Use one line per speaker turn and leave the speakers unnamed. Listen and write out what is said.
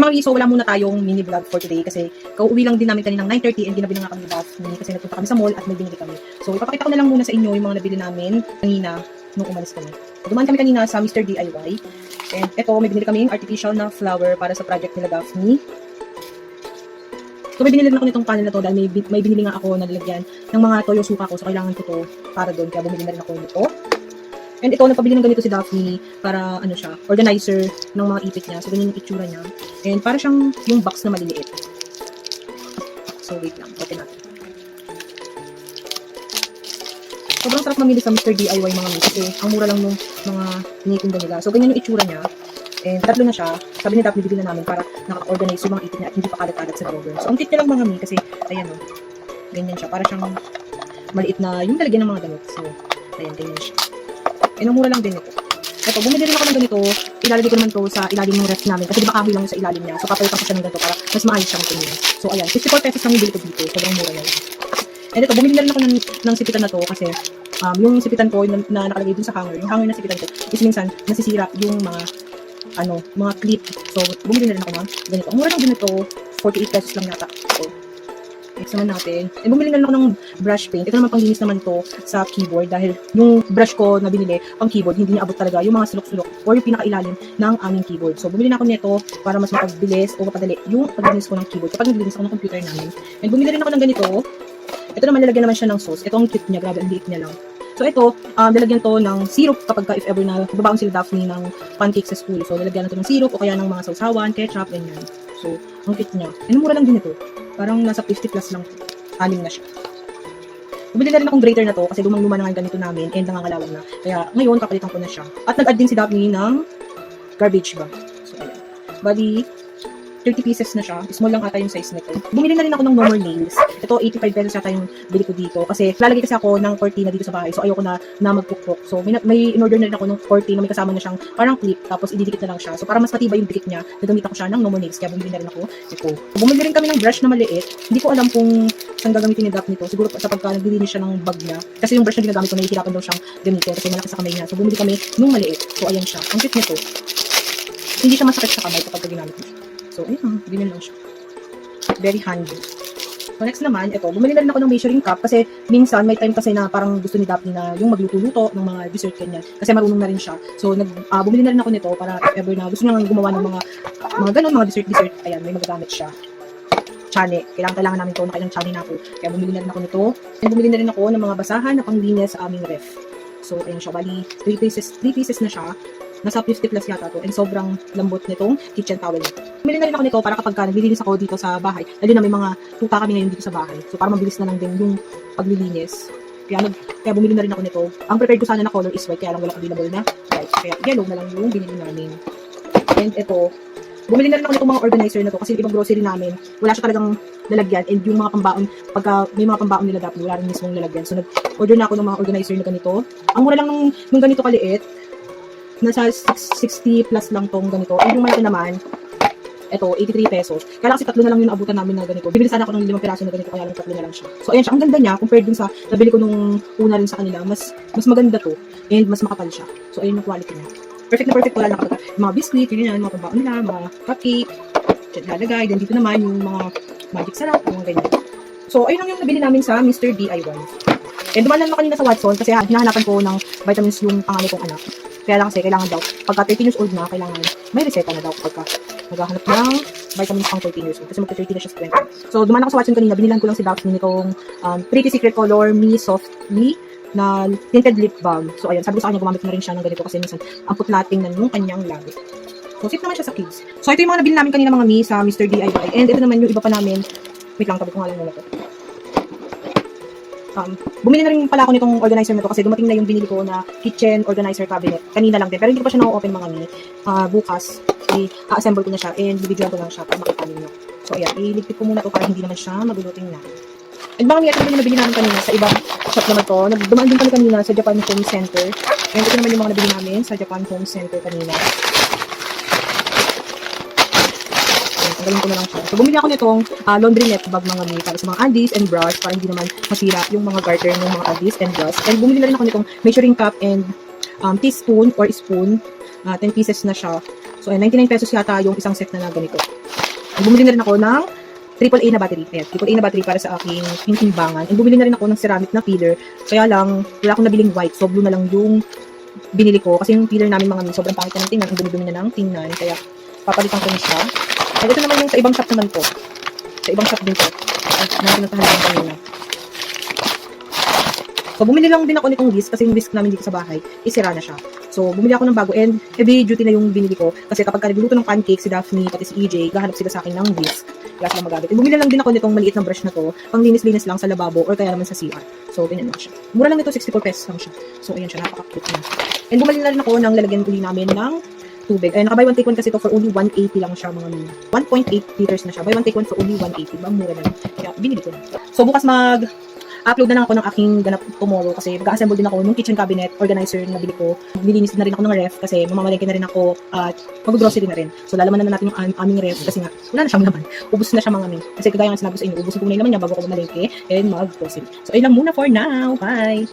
Okay mga so wala muna tayong mini vlog for today kasi kauwi lang din namin kaninang 9.30 and ginabi na nga kami ni kasi nagpunta kami sa mall at may binili kami. So ipapakita ko na lang muna sa inyo yung mga nabili namin kanina nung umalis kami. Dumaan kami kanina sa Mr. DIY and eto may binili kaming artificial na flower para sa project nila Daphne. So may binili rin ako nitong panel na to dahil may, may binili nga ako na lalagyan ng mga toyo suka ko so kailangan ko to para doon kaya bumili na rin ako nito. And ito, nagpabili ng ganito si Daphne para, ano siya, organizer ng mga ipit niya. So, ganyan yung itsura niya. And para siyang yung box na maliliit. So, wait lang. Open natin. Sobrang sarap mamili sa Mr. DIY mga miss kasi ang mura lang nung mga tinitinda nila. So, ganyan yung itsura niya. And tatlo na siya. Sabi ni Daphne, bibili na namin para naka-organize yung mga ipit niya at hindi pa kalat-kalat sa drawer. So, ang cute niya lang mga mi kasi, ayan o. Ganyan siya. Para siyang maliit na yung talagyan ng mga damit. So, ayan, ganyan siya. Eh, ang mura lang din ito. Ito, bumili rin ako ng ganito. Ilalagay ko naman to sa ilalim ng ref namin. Kasi di ba kahoy lang sa ilalim niya. So, papalitan ko siya ng ganito para mas maayos siyang tingin. So, ayan. 54 pesos lang yung bili dito. Sobrang mura yan. And ito, bumili na rin ako ng, ng sipitan na to kasi um, yung sipitan ko na, na nakalagay dun sa hanger, yung hanger na sipitan ko is minsan nasisira yung mga ano, mga clip. So, bumili na rin ako ng ganito. Ang mura lang din ito. 48 pesos lang yata. So, next natin. Eh, bumili na rin ako ng brush paint. Ito naman panglinis naman to sa keyboard dahil yung brush ko na binili, pang keyboard, hindi niya abot talaga yung mga sulok-sulok or yung pinakailalim ng aming keyboard. So, bumili na ako nito para mas mapagbilis o mapadali yung paglinis ko ng keyboard kapag naglinis ako ng computer namin. And bumili rin ako ng ganito. Ito naman, lalagyan naman siya ng sauce. Ito ang cute niya. Grabe, ang liit niya lang. So, ito, um, lalagyan to ng syrup kapag ka, if ever na babaon sila Daphne ng pancake sa school. So, lalagyan na to ng syrup o kaya ng mga sausawan, ketchup, ganyan. So, ang cute niya. And mura lang din ito. Parang nasa 50 plus lang. Anim na siya. Bumili na rin akong grater na to kasi lumang-luma na nga ganito namin and nangangalawang na. Kaya ngayon, papalitan ko na siya. At nag-add din si Daphne ng garbage bag. So, ayan. Bali, 30 pieces na siya. Small lang ata yung size nito. Bumili na rin ako ng normal nails. Ito, 85 pesos yata yung bili ko dito. Kasi lalagay kasi ako ng cortina dito sa bahay. So, ayoko na, na magpukpok. So, may, may in-order na rin ako ng cortina. May kasama na siyang parang clip. Tapos, ididikit na lang siya. So, para mas matibay yung dikit niya, nagamit ako siya ng normal nails. Kaya bumili na rin ako ito. Bumili rin kami ng brush na maliit. Hindi ko alam kung saan gagamitin ni Dap nito. Siguro sa pagka naglilinis siya ng bag niya. Kasi yung brush na ginagamit ko, nahihirapan daw siyang gamitin. Kasi malaki sa kamay niya. So, bumili kami nung maliit. So, ayan siya. Ang cute nito. Hindi siya masakit sa kamay kapag ginamit mo. So, ayun, ganyan lang siya. Very handy. So, next naman, ito, bumili na rin ako ng measuring cup kasi minsan may time kasi na parang gusto ni Daphne na yung magluto-luto ng mga dessert ganyan. Kasi marunong na rin siya. So, nag, ah, bumili na rin ako nito para if ever na gusto niya gumawa ng mga mga ganun, mga dessert-dessert. Ayan, may magagamit siya. Chane. Kailangan, kailangan namin to. Nakailang chane na ako. Kaya bumili na rin ako nito. And bumili na rin ako ng mga basahan na panglinis sa aming ref. So, ayun siya. Bali, 3 pieces, 3 pieces na siya. Nasa 50 plus yata to. And sobrang lambot nitong kitchen towel nito. Bumili na rin ako nito para kapag ka naglilinis ako dito sa bahay. Lalo na may mga tuta kami ngayon dito sa bahay. So, para mabilis na lang din yung paglilinis. Kaya, nag, kaya bumili na rin ako nito. Ang prepared ko sana na color is white. Kaya lang walang available na white. Kaya yellow na lang yung binili namin. And ito, bumili na rin ako nitong mga organizer na to kasi ibang grocery namin, wala siya talagang lalagyan and yung mga pambaon, pagka may mga pambaon nila dapat, wala rin mismong lalagyan. So, nag-order na ako ng mga organizer na ganito. Ang mura lang nung, nung ganito kaliit, nasa 6, 60 plus lang tong ganito. And yung naman, eto, 83 pesos. Kaya lang kasi tatlo na lang yung naabutan namin na ganito. Bibili sana ako ng limang piraso na ganito, kaya lang tatlo na lang siya. So, ayan siya. Ang ganda niya, compared dun sa nabili ko nung una rin sa kanila, mas mas maganda to. And mas makapal siya. So, ayun yung quality niya. Perfect na perfect wala na kapag mga biscuit, yun yan, mga pambaon nila, mga cupcake, dyan lalagay. Then dito naman yung mga magic sarap, yung mga ganyan. So, ayun lang yung nabili namin sa Mr. DIY. And dumaan lang ako kanina sa Watson kasi ha, hinahanapan ko ng vitamins yung panganay kong anak. Kaya lang kasi kailangan daw, pagka 13 years old na, kailangan may reseta na daw pagka maghahanap ng vitamins pang 13 years old. Kasi magka-30 na siya sa 20. So, dumaan ako sa Watson kanina, binilan ko lang si Daphne nitong um, Pretty Secret Color Me Softly na tinted lip balm. So, ayan, sabi ko sa kanya, gumamit na rin siya ng ganito kasi minsan, ang putlating na yung kanyang labi. So, safe naman siya sa kids. So, ito yung mga nabili namin kanina mga me sa Mr. DIY. And ito naman yung iba pa namin. Wait lang, tabi ko nga lang muna to. Um, bumili na rin pala ako nitong organizer na to kasi dumating na yung binili ko na kitchen organizer cabinet. Kanina lang din. Pero hindi ko pa siya na-open mga mi. Ah, bukas, i-assemble ko na siya and bibidyoan ko lang siya para makita ninyo. So, ayan. Iligpit ko muna to para hindi naman siya maguluting na. Mga mi, ito naman yung nabili namin kanina sa ibang shop naman to. Nagdumaan din kami kanina sa Japan Home Center. And ito naman yung mga nabili namin sa Japan Home Center kanina. Ayan, Tanggalin ko na lang siya. So, bumili ako nitong ah, laundry net bag mga mi para mga undies and brush para hindi naman masira yung mga garter ng mga undies and brush. And bumili na rin ako nitong measuring cup and um, teaspoon or spoon. Ah, 10 pieces na siya. So, ayan, 99 pesos yata yung isang set na, na ganito. And bumili na rin ako ng AAA na battery. Ayan, AAA na battery para sa aking timbangan. And bumili na rin ako ng ceramic na filler. Kaya lang, wala akong nabiling white. So, blue na lang yung binili ko. Kasi yung filler namin mga min, sobrang pangit na ng tingnan. Ang dumi-dumi na ng tingnan. Kaya, papalitan ko na siya. And ito naman yung sa ibang shop naman ko. Sa ibang shop din. Ay, na pinuntahan ko kanina. So, bumili lang din ako nitong whisk kasi yung whisk namin dito sa bahay, isira na siya. So, bumili ako ng bago and heavy duty na yung binili ko kasi kapag nagluluto ng pancake si Daphne pati si EJ, gahanap sila sa akin ng whisk. Kaya sila magamit. And bumili lang din ako nitong maliit na brush na to, pang linis-linis lang sa lababo or kaya naman sa CR. So, ganyan lang siya. Mura lang nito, 64 pesos lang siya. So, ayan siya, napaka-cute na. And bumili na rin ako ng lalagyan uli namin ng tubig. Ay, naka-buy one take one kasi to for only 180 lang siya mga min. 1.8 liters na siya. Buy one take one for only 180. Bang mura lang. Kaya binili ko na. So bukas mag upload na lang ako ng aking ganap tomorrow kasi mag-assemble din ako ng kitchen cabinet organizer na nabili ko. Nilinis na rin ako ng ref kasi mamamalengke na rin ako at mag-grocery na rin. So lalaman na natin yung am- aming ref kasi nga wala na siyang laman. Ubus na siya mga min. Kasi kagaya nga sinabi ko sa inyo, ubus ko muna yung laman niya bago ako mamalengke and mag-grocery. So ayun lang muna for now. Bye!